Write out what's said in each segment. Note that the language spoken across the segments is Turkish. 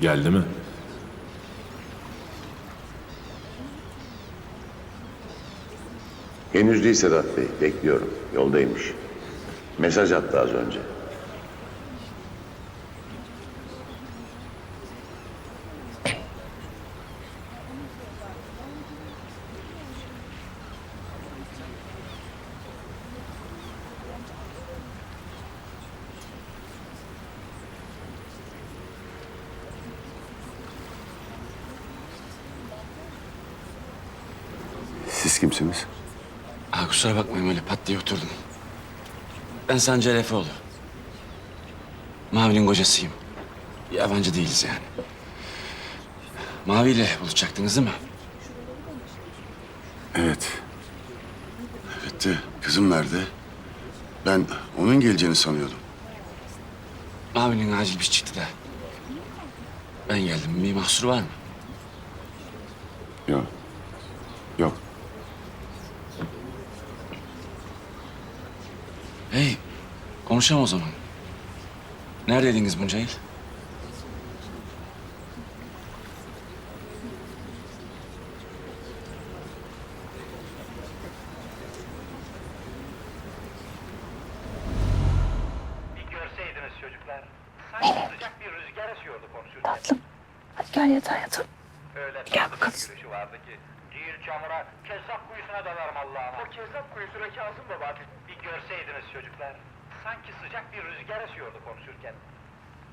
Geldi mi? Henüz değil Sedat Bey. Bekliyorum. Yoldaymış. Mesaj attı az önce. Siz kimsiniz? Ha, kusura bakmayın öyle pat diye oturdum. Ben Sancar Efeoğlu. Mavi'nin kocasıyım. Yabancı değiliz yani. Mavi ile buluşacaktınız değil mi? Evet. Evet de kızım nerede? Ben onun geleceğini sanıyordum. Mavi'nin acil bir çıktı da. Ben geldim. Bir mahsur var mı? Yok. Yok. Hey, konuşalım o zaman. Neredeydiniz bunca yıl? Bir görseydiniz çocuklar. Sanki sıcak bir rüzgar esiyordu konuşurken. Tatlım. Hadi gel yatağa yatalım. Öyle Gel bakalım. bir gülüşü vardı ki. Çamura, kezzap kuyusuna dalarım Allah'ıma. O kezzap kuyusuna Kazım baba. Bir görseydiniz çocuklar. Sanki sıcak bir rüzgar esiyordu konuşurken.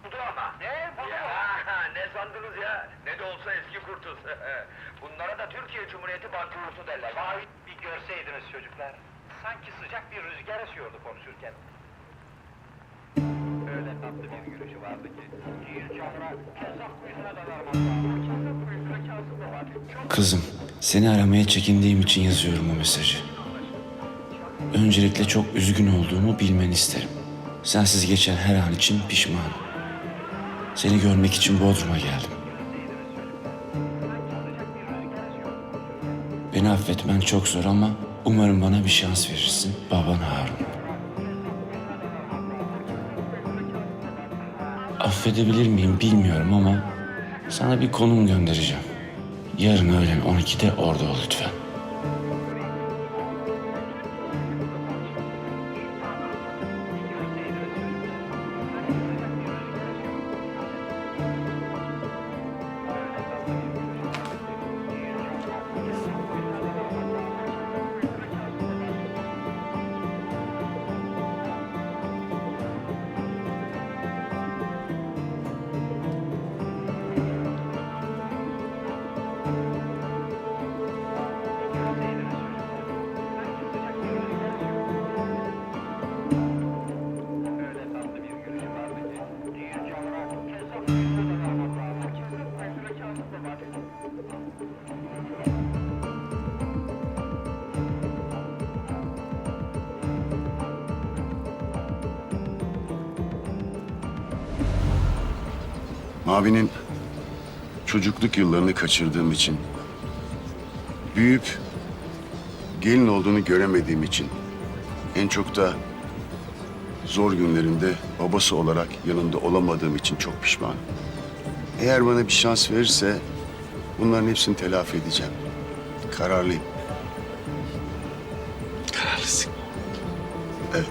Budu ama. Ne? Budu ya, ne sandınız ya? Ne de olsa eski kurtuz. Bunlara da Türkiye Cumhuriyeti Bankası derler. Vay, bir görseydiniz çocuklar. Sanki sıcak bir rüzgar esiyordu konuşurken. Öyle tatlı bir gülüşü vardı ki. Değil çamura, kezzap kuyusuna dalarım Allah'ıma. Kızım, seni aramaya çekindiğim için yazıyorum bu mesajı. Öncelikle çok üzgün olduğumu bilmeni isterim. Sensiz geçen her an için pişmanım. Seni görmek için Bodrum'a geldim. Beni affetmen çok zor ama umarım bana bir şans verirsin. Baban Harun. Affedebilir miyim bilmiyorum ama sana bir konum göndereceğim. Yarın öğlen 12'de orada ol lütfen. Mavi'nin çocukluk yıllarını kaçırdığım için, büyüyüp gelin olduğunu göremediğim için, en çok da zor günlerinde babası olarak yanında olamadığım için çok pişmanım. Eğer bana bir şans verirse bunların hepsini telafi edeceğim. Kararlıyım. Kararlısın. Evet.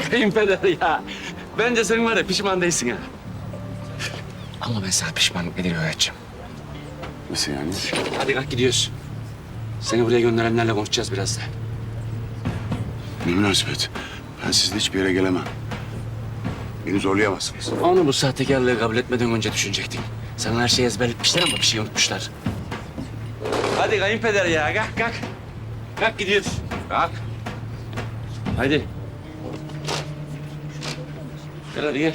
Kayınpeder ya. Bence sen var ya pişman değilsin ha. Ama ben sana pişmanlık nedir öğreteceğim. Nasıl yani? Hadi kalk gidiyoruz. Seni buraya gönderenlerle konuşacağız biraz da. Ne münasebet. Ben sizle hiçbir yere gelemem. Beni zorlayamazsınız. Onu bu sahtekarlığı kabul etmeden önce düşünecektin. Sana her şeyi ezberletmişler ama bir şey unutmuşlar. Hadi kayınpeder ya kalk kalk. Kalk gidiyoruz. Kalk. Hadi. Gel hadi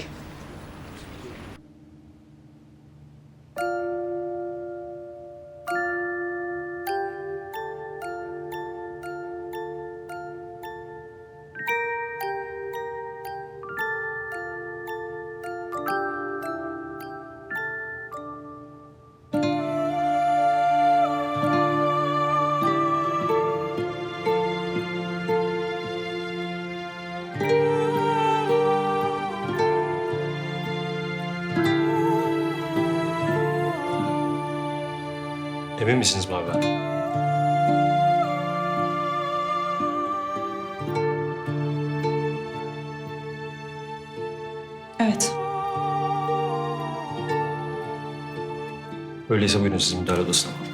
Emin misiniz Mavi? Evet. Öyleyse buyurun siz müdahale odasına.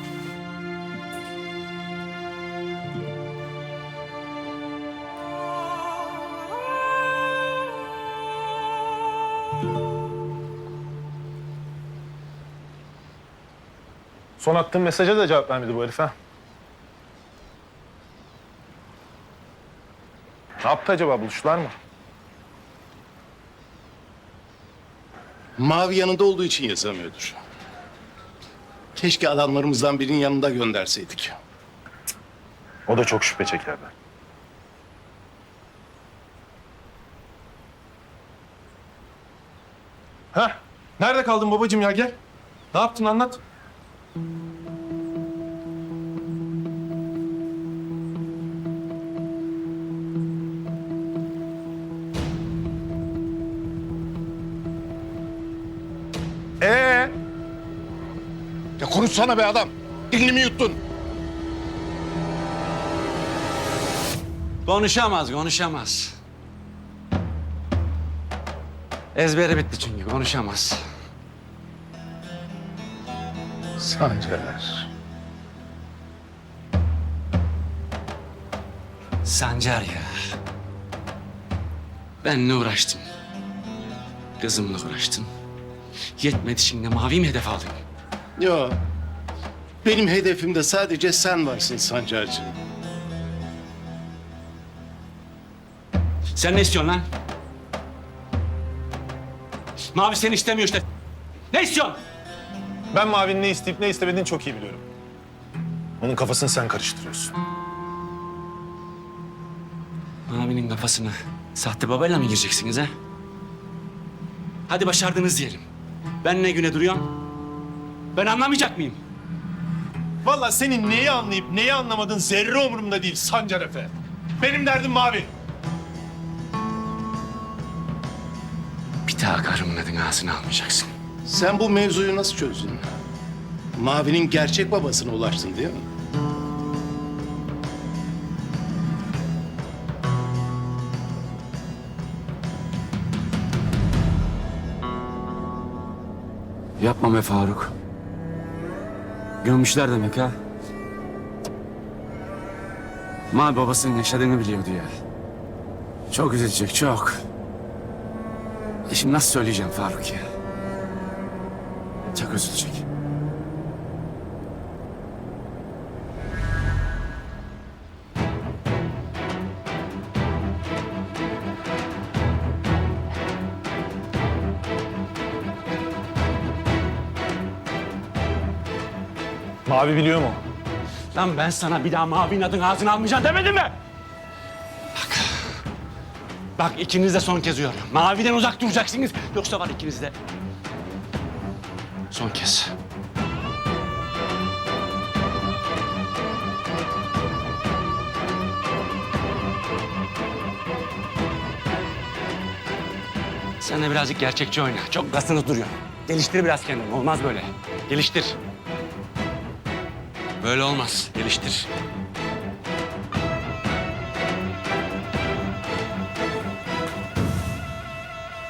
Son attığım mesaja da cevap vermedi bu herif ha. Ne yaptı acaba? Buluştular mı? Mavi yanında olduğu için yazamıyordur. Keşke adamlarımızdan birinin yanında gönderseydik. O da çok şüphe çekerdi. Heh. Nerede kaldın babacığım ya gel. Ne yaptın anlat. Konuşsana be adam. Dilini mi yuttun? Konuşamaz, konuşamaz. Ezberi bitti çünkü konuşamaz. Sancar. Sancar ya. Benle uğraştın. Kızımla uğraştın. Yetmedi şimdi mavi mi hedef aldın? Yo. Benim hedefimde sadece sen varsın Sancarcığım. Sen ne istiyorsun lan? Mavi seni istemiyor işte. Ne istiyorsun? ben Mavi'nin ne isteyip ne istemediğini çok iyi biliyorum. Onun kafasını sen karıştırıyorsun. Mavi'nin kafasına sahte babayla mı gireceksiniz ha? Hadi başardınız diyelim. Ben ne güne duruyorum? Ben anlamayacak mıyım? Vallahi senin neyi anlayıp neyi anlamadığın zerre umurumda değil Sancar Efe. Benim derdim Mavi. Bir daha karımın adını ağzına almayacaksın. Sen bu mevzuyu nasıl çözdün? Mavi'nin gerçek babasına ulaştın değil mi? Yapma be Faruk. Gömmüşler demek ha. Mavi babasının yaşadığını biliyordu ya. Çok üzülecek, çok. E şimdi nasıl söyleyeceğim Faruk ya? Çok üzülecek. Mavi biliyor mu? Lan ben sana bir daha Mavi'nin adını ağzına almayacağım demedim mi? Bak. Bak ikiniz de son kez uyarıyorum. Mavi'den uzak duracaksınız. Yoksa var ikiniz de. Son kez. Sen de birazcık gerçekçi oyna. Çok gasını duruyor. Geliştir biraz kendini. Olmaz böyle. Geliştir. Böyle olmaz. Geliştir.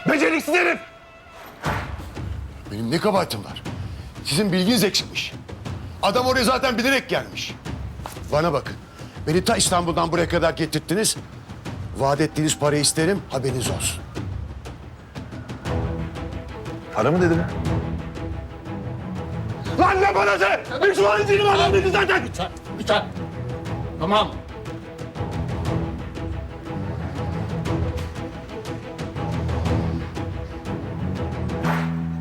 Beceriksiz herif! Benim ne kabahatim var? Sizin bilginiz eksikmiş. Adam oraya zaten bilerek gelmiş. Bana bakın. Beni ta İstanbul'dan buraya kadar getirttiniz. Vaat ettiğiniz parayı isterim, haberiniz olsun. Para mı dedim? Lan ne parası? Düşman değilim adam dedi zaten. Lütfen. Tamam.